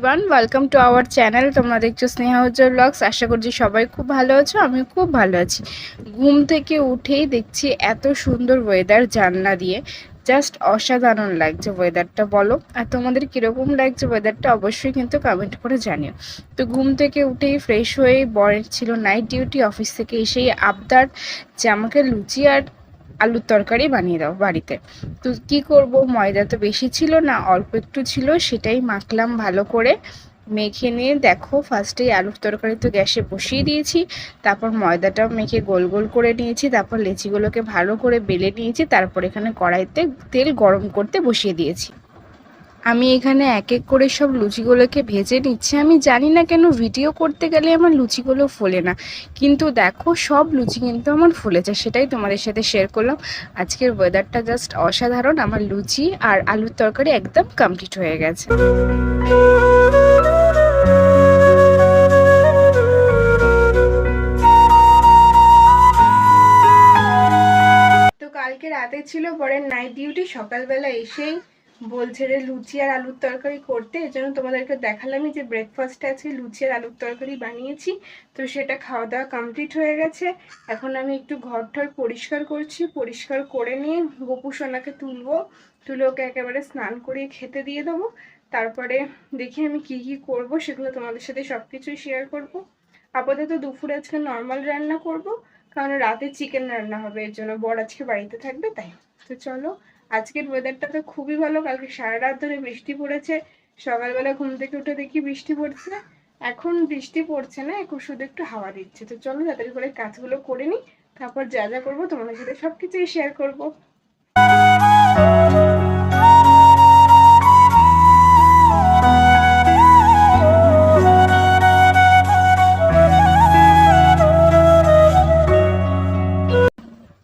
Everyone welcome to our channel তোমরা দেখছ স্নেহা উজ্জ্বল blogs আশা করছি সবাই খুব ভালো আছো আমি খুব ভালো আছি। ঘুম থেকে উঠেই দেখছি এত সুন্দর ওয়েদার জানলা দিয়ে। জাস্ট অসাধারণ লাগছে ওয়েদারটা বলো। আর তোমাদের কীরকম লাগছে ওয়েদারটা অবশ্যই কিন্তু কমেন্ট করে জানিও। তো ঘুম থেকে উঠেই ফ্রেশ হয়ে বরের ছিল নাইট ডিউটি অফিস থেকে এসেই আবদার যে আমাকে লুচি আর আলুর তরকারি বানিয়ে দাও বাড়িতে। তো কি করব? ময়দা তো বেশি ছিল না, অল্প একটু ছিল, সেটাই মাখলাম ভালো করে। মেখে নিয়ে দেখো ফার্স্টেই আলুর তরকারি তো গ্যাসে বসিয়ে দিয়েছি, তারপর ময়দাটাও মেখে গোল গোল করে নিয়েছি, তারপর লেচিগুলোকে ভালো করে বেলে নিয়েছি, তারপর এখানে কড়াইতে তেল গরম করতে বসিয়ে দিয়েছি। আমি এখানে এক এক করে সব লুচিগুলোকে ভেজে নিচ্ছি। আমি জানি না কেন ভিডিও করতে গেলে আমার লুচিগুলো ফোলে না। কিন্তু দেখো, সব লুচি কিন্তু আমার ফুলেছে, সেটাই তোমাদের সাথে শেয়ার করলাম। আজকের ওয়েদারটা জাস্ট অসাধারণ, আমার লুচি আর আলুর তরকারি একদম কমপ্লিট হয়ে গেছে। কালকে রাতে ছিল পরের নাইট ডিউটি সকালবেলা এসেই বলছে রে লুচি আর আলুর তরকারি করতে এই জন্য তোমাদেরকে দেখালামই যে ব্রেকফাস্টে আজকে লুচি আর আলুর তরকারি বানিয়েছি। তো সেটা খাওয়া দাওয়া কমপ্লিট হয়ে গেছে। এখন আমি একটু ঘর ঠর পরিষ্কার করছি। পরিষ্কার করে নিয়ে গোপু সোনাকে তুলবো। তুলে ওকে একেবারে স্নান করিয়ে খেতে দিয়ে দেবো। তারপরে দেখি আমি কি কি করব, সেগুলো তোমাদের সাথে সব কিছুই শেয়ার করব। আপাতত দুপুরে আজকে নর্মাল রান্না করব, কারণ রাতে চিকেন রান্না হবে, এর জন্য বর আজকে বাড়িতে থাকবে, তাই। তো চলো আজকের ওয়েদারটা তো খুবই ভালো, কালকে সারা রাত ধরে বৃষ্টি পড়েছে, সকালবেলা ঘুম থেকে উঠে দেখি বৃষ্টি পড়ছে, এখন বৃষ্টি পড়ছে না, এখন শুধু একটু হাওয়া দিচ্ছে। তো চলো তাড়াতাড়ি করে কাজগুলো করে নিই, তারপর যা যা করব তোমাদের সাথে সবকিছুই শেয়ার করব।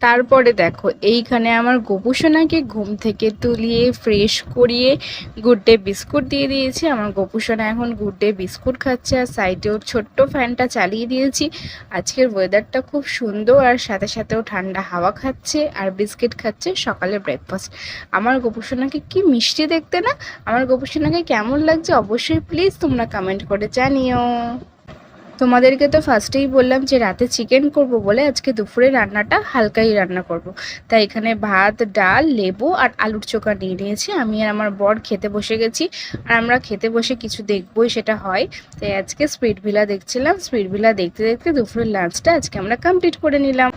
তারপরে দেখো, এইখানে আমার গোপুসোনাকে ঘুম থেকে তুলিয়ে ফ্রেশ করিয়ে গুড ডে বিস্কুট দিয়ে দিয়েছি। আমার গোপুসোনা এখন গুড ডে বিস্কুট খাচ্ছে আর সাইডে ওর ছোট্ট ফ্যানটা চালিয়ে দিয়েছি। আজকের ওয়েদারটা খুব সুন্দর আর সাথে সাথেও ঠান্ডা হাওয়া খাচ্ছে আর বিস্কিট খাচ্ছে সকালে ব্রেকফাস্ট আমার গোপুসোনাকে কি মিষ্টি দেখতে না? আমার গোপুসোনাকে কেমন লাগছে অবশ্যই প্লিজ তোমরা কমেন্ট করে জানিও। তোমাদেরকে তো ফার্স্টেই বললাম যে রাতে চিকেন করব বলে আজকে দুপুরে রান্নাটা হালকাই রান্না করব। তাই এখানে ভাত, ডাল, লেবু আর আলুর চোখা নিয়ে নিয়েছি। আমি আর আমার বর খেতে বসে গেছি আর আমরা খেতে বসে কিছু দেখবই, সেটা হয়। তাই আজকে স্পিড ভিলা দেখছিলাম। স্পিড ভিলা দেখতে দেখতে দুপুরের লাঞ্চটা আজকে আমরা কমপ্লিট করে নিলাম।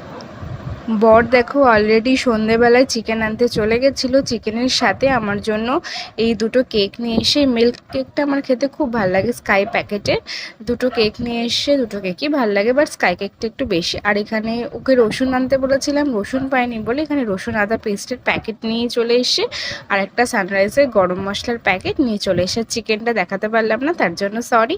বর দেখো অলরেডি সন্ধেবেলায় চিকেন আনতে চলে গেছিল। চিকেনের সাথে আমার জন্য এই দুটো কেক নিয়ে এসে মিল্ক কেকটা আমার খেতে খুব ভালো লাগে স্কাই প্যাকেটে দুটো কেক নিয়ে এসে, দুটো কেকই ভালো লাগে বাট স্কাই কেকটা একটু বেশি। আর এখানে ওকে রসুন আনতে বলেছিলাম, রসুন পাইনি বলে এখানে রসুন আদা পেস্টের প্যাকেট নিয়ে চলে এসে, আর একটা সানরাইজের গরম মশলার প্যাকেট নিয়ে চলে এসে। চিকেনটা দেখাতে পারলাম না, তার জন্য সরি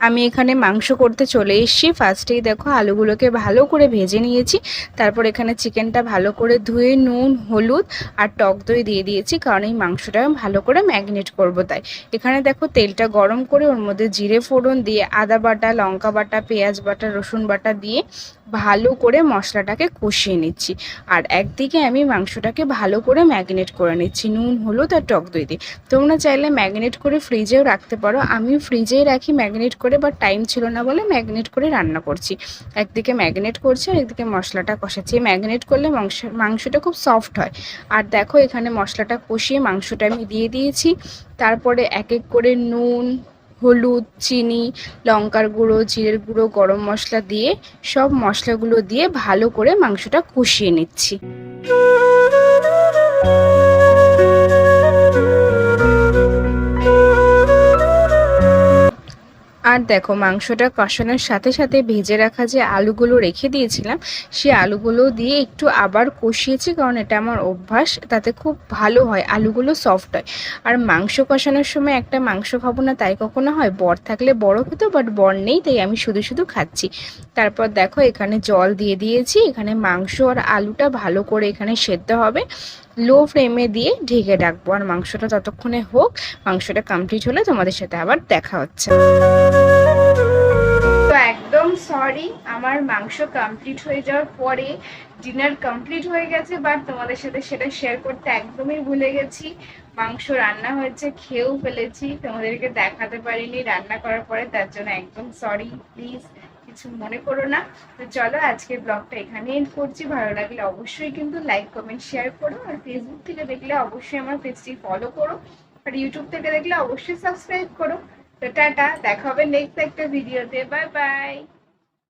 আমি এখানে মাংস করতে চলে এসেছি। ফার্স্টেই দেখো আলুগুলোকে ভালো করে ভেজে নিয়েছি। তারপর এখানে চিকেনটা ভালো করে ধুয়ে, নুন, হলুদ আর টক দই দিয়ে দিয়েছি কারণ এই মাংসটা ভালো করে ম্যাগনেট করব তাই। এখানে দেখো তেলটা গরম করে ওর মধ্যে জিরে ফোড়ন দিয়ে আদা বাটা, লঙ্কা বাটা, পেঁয়াজ বাটা, রসুন বাটা দিয়ে ভালো করে মশলাটাকে কষিয়ে নিচ্ছি। আর একদিকে আমি মাংসটাকে ভালো করে ম্যাগনেট করে নিচ্ছি নুন, হলুদ আর টক দই দিয়ে। তোমরা চাইলে ম্যাগনেট করে ফ্রিজেও রাখতে পারো। আমি ফ্রিজেই রাখি, ম্যাগনেট করে বা টাইম ছিল না বলে ম্যাগনেট করে রান্না করছি। একদিকে ম্যাগনেট করছি আর একদিকে মশলাটা কষাচ্ছি। ম্যাগনেট করলে মাংস, মাংসটা খুব সফট হয়। আর দেখো এখানে মশলাটা কষিয়ে মাংসটা আমি দিয়ে দিয়েছি। তারপরে এক এক করে নুন, হলুদ, চিনি, লঙ্কার গুঁড়ো, জিরের গুঁড়ো, গরম মশলা দিয়ে সব মশলাগুলো দিয়ে ভালো করে মাংসটা কষিয়ে নিচ্ছি। আর দেখো, মাংসটা কষানোর সাথে সাথে ভেজে রাখা যে আলুগুলো রেখে দিয়েছিলাম সে আলুগুলো দিয়ে একটু আবার কষিয়েছি, কারণ এটা আমার অভ্যাস, তাতে খুব ভালো হয়, আলুগুলো সফট হয়। আর মাংস কষানোর সময় একটা মাংস খাব না, তাই কখনো হয়, বর থাকলে বড় হতো বাট বর নেই, তাই আমি শুধু শুধু খাচ্ছি। তারপর দেখো, এখানে জল দিয়ে দিয়েছি, এখানে মাংস আর আলুটা ভালো করে এখানে সেদ্ধ হবে। লো ফ্লেমে দিয়ে ঢেকে রাখব। আর মাংসটা ততক্ষণে হোক, মাংসটা কমপ্লিট হলে তোমাদের সাথে আবার দেখা হচ্ছে। তো একদম সরি আমার মাংস কমপ্লিট হয়ে যাওয়ার পরে ডিনার কমপ্লিট হয়ে গেছে বাট তোমাদের সাথে সেটা শেয়ার করতে একদমই ভুলে গেছি। মাংস রান্না হয়েছে, খেয়েও ফেলেছি, তোমাদেরকে দেখাতে পারিনি, রান্না করার পরে তার জন্য একদম সরি প্লিজ কিছু মনে করো না। তো চলো আজকের ব্লগটা এখানে এন্ড করছি। ভালো লাগলে অবশ্যই কিন্তু লাইক কমেন্ট শেয়ার করো। আর ফেসবুক থেকে দেখলে অবশ্যই আমার পেজটি ফলো করো। আর ইউটিউব থেকে দেখলে অবশ্যই সাবস্ক্রাইব করো। তো টাটা, দেখা হবে নেক্সট একটা ভিডিওতে বাই বাই